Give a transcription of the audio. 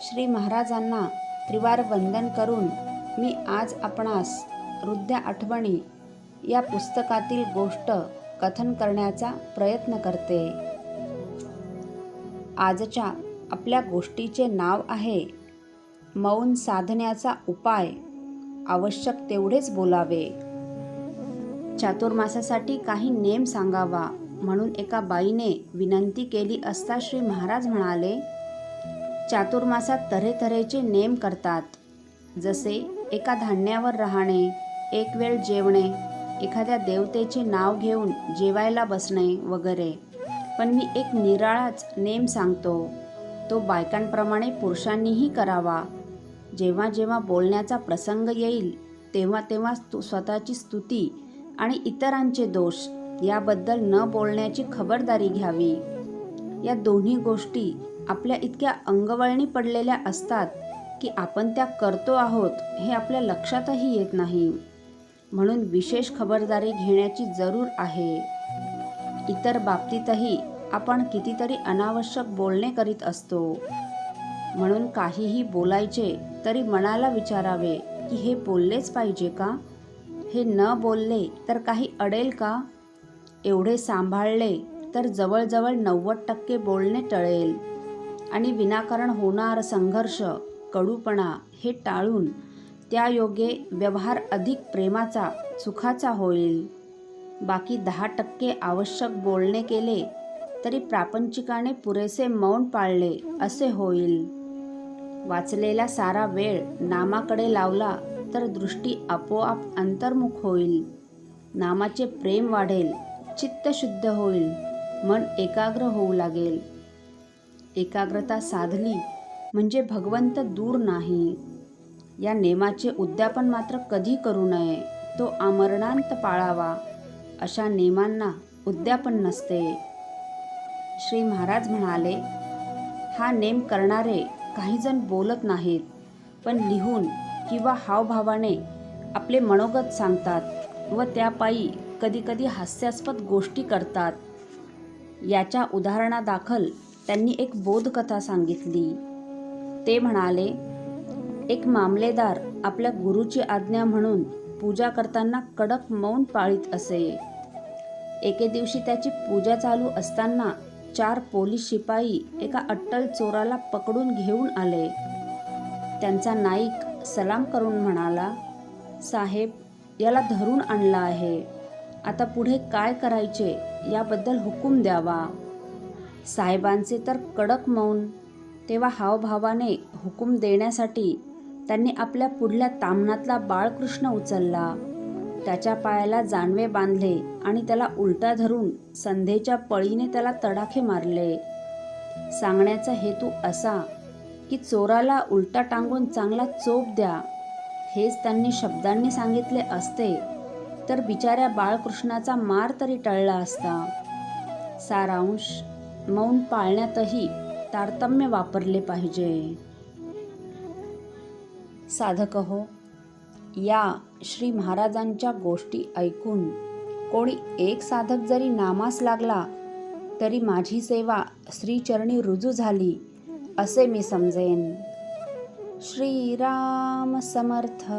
श्री महाराजांना त्रिवार वंदन करून मी आज आपणास वृद्ध आठवणी या पुस्तकातील गोष्ट कथन करण्याचा प्रयत्न करते. आजच्या आपल्या गोष्टीचे नाव आहे मौन साधण्याचा उपाय. आवश्यक तेवढेच बोलावे. चातुर्मासासाठी काही नेम सांगावा म्हणून एका बाईने विनंती केली असता श्री महाराज म्हणाले चातुर्मासात तऱ्हेतऱ्हेचे नेम करतात. जसे एका धान्यावर राहणे एक वेळ जेवणे एखाद्या देवतेचे नाव घेऊन जेवायला बसणे वगैरे. पण मी एक निराळाच नेम सांगतो. तो बायकांप्रमाणे पुरुषांनीही करावा. जेव्हा जेव्हा बोलण्याचा प्रसंग येईल तेव्हा तेव्हा स्तु स्वतःची स्तुती आणि इतरांचे दोष याबद्दल न बोलण्याची खबरदारी घ्यावी. या दोन्ही गोष्टी आपल्या इतक्या अंगवळणी पडलेल्या असतात की आपण त्या करतो आहोत हे आपल्या लक्षातही येत नाही. म्हणून विशेष खबरदारी घेण्याची जरूर आहे. इतर बाबतीतही आपण कितीतरी अनावश्यक बोलणे करीत असतो. म्हणून काहीही बोलायचे तरी मनाला विचारावे की हे बोललेच पाहिजे का? हे न बोलले तर काही अडेल का? एवढे सांभाळले तर जवळजवळ नव्वद टक्के बोलणे टळेल. आणि विनाकारण होणार संघर्ष कडूपणा हे टाळून त्या योगे व्यवहार अधिक प्रेमाचा सुखाचा होईल. बाकी दहा टक्के आवश्यक बोलणे केले तरी प्रापंचिकाने पुरेसे मौन पाळले असे होईल. वाचलेला सारा वेळ नामाकडे लावला तर दृष्टी आपोआप अंतर्मुख होईल. नामाचे प्रेम वाढेल चित्त शुद्ध होईल मन एकाग्र होऊ लागेल. एकाग्रता साधली म्हणजे भगवंत दूर नाही. या नेमाचे उद्यापन मात्र कधी करू नये तो आमरणांत पाळावा अशा नेमांना उद्यापन नसते. श्री महाराज म्हणाले हा नेम करणारे काहीजण बोलत नाहीत पण लिहून किंवा हावभावाने आपले मनोगत सांगतात व त्यापायी कधीकधी हास्यास्पद गोष्टी करतात. याच्या उदाहरणादाखल त्यांनी एक बोधकथा सांगितली. ते म्हणाले एक मामलेदार आपल्या गुरुची आज्ञा म्हणून पूजा करताना कडक मौन पाळीत असे. एके दिवशी त्याची पूजा चालू असताना चार पोलीस शिपाई एका अट्टल चोराला पकडून घेऊन आले. त्यांचा नाईक सलाम करून म्हणाला साहेब याला धरून आणला आहे. आता पुढे काय करायचे याबद्दल हुकूम द्यावा. साहेबांचे तर कडक मौन. तेव्हा हावभावाने हुकूम देण्यासाठी त्यांनी आपल्या पुढल्या तामणातला बाळकृष्ण उचलला. त्याच्या पायाला जानवे बांधले आणि त्याला उलटा धरून संधेच्या पळीने त्याला तडाखे मारले. सांगण्याचा हेतू असा की चोराला उलटा टांगून चांगला चोप द्या. हेच त्यांनी शब्दांनी सांगितले असते तर बिचाऱ्या बाळकृष्णाचा मार तरी टळला असता. सारांश मौन पाळण्यातही तारतम्य वापरले पाहिजे. साधक हो या श्री महाराजांच्या गोष्टी ऐकून कोणी एक साधक जरी नामास लागला तरी माझी सेवा श्रीचरणी रुजू झाली असे मी समजेन. श्रीराम समर्थ.